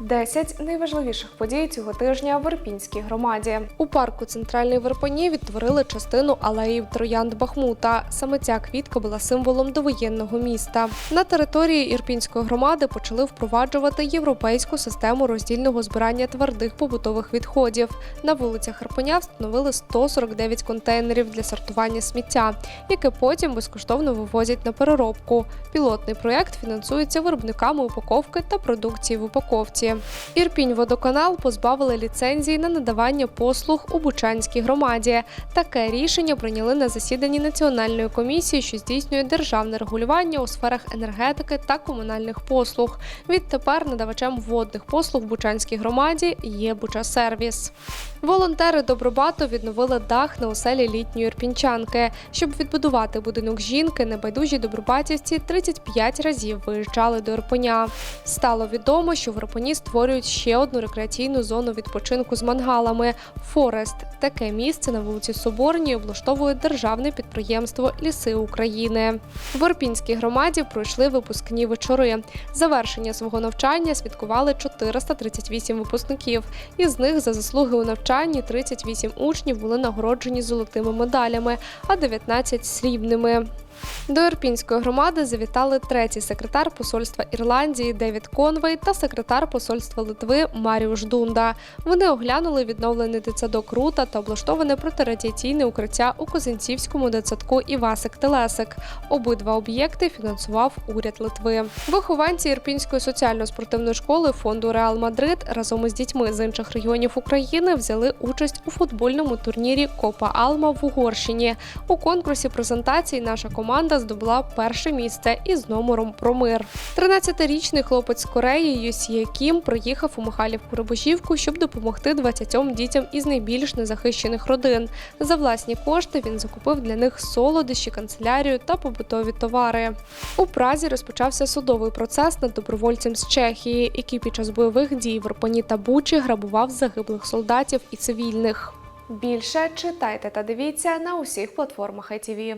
10 найважливіших подій цього тижня в Ірпінській громаді. У парку Центральний в Ірпені відтворили частину алеїв троянд Бахмута. Саме ця квітка була символом довоєнного міста. На території Ірпінської громади почали впроваджувати європейську систему роздільного збирання твердих побутових відходів. На вулицях Ірпеня встановили 149 контейнерів для сортування сміття, яке потім безкоштовно вивозять на переробку. Пілотний проєкт фінансується виробниками упаковки та продукції в упаковці. Ірпінь водоканал позбавили ліцензії на надавання послуг у Бучанській громаді. Таке рішення прийняли на засіданні національної комісії, що здійснює державне регулювання у сферах енергетики та комунальних послуг. Відтепер надавачем водних послуг в Бучанській громаді є Бучасервіс. Волонтери Добробату відновили дах на оселі літньої ірпінчанки. Щоб відбудувати будинок жінки, небайдужі добробатівці 35 разів виїжджали до Ірпеня. Стало відомо, що в Ірпені створюють ще одну рекреаційну зону відпочинку з мангалами Форест. Таке місце на вулиці Соборній облаштовує державне підприємство Ліси України. В Ірпінській громаді пройшли випускні вечори. Завершення свого навчання святкували 438 випускників. Із них за заслуги у навчанні 38 учнів були нагороджені золотими медалями, а 19 срібними. До Ірпінської громади завітали третій секретар посольства Ірландії Девід Конвей та секретар посольства Литви Маріуш Дунда. Вони оглянули відновлений дитсадок Рута та облаштоване протирадіаційне укриття у Козинцівському дитсадку Івасик Телесик. Обидва об'єкти фінансував уряд Литви. Вихованці Ірпінської соціально-спортивної школи фонду Реал Мадрид разом із дітьми з інших регіонів України взяли участь у футбольному турнірі Копа Алма в Угорщині. У конкурсі презентацій наша команда здобула перше місце із номером про мир. 13-річний хлопець з Кореї Юсіє Кім приїхав у Михайлівку Рибожівку, щоб допомогти 20 дітям із найбільш незахищених родин. За власні кошти він закупив для них солодощі, канцелярію та побутові товари. У Празі розпочався судовий процес над добровольцем з Чехії, який під час бойових дій в Ірпені та Бучі грабував загиблих солдатів і цивільних. Більше читайте та дивіться на усіх платформах ITV.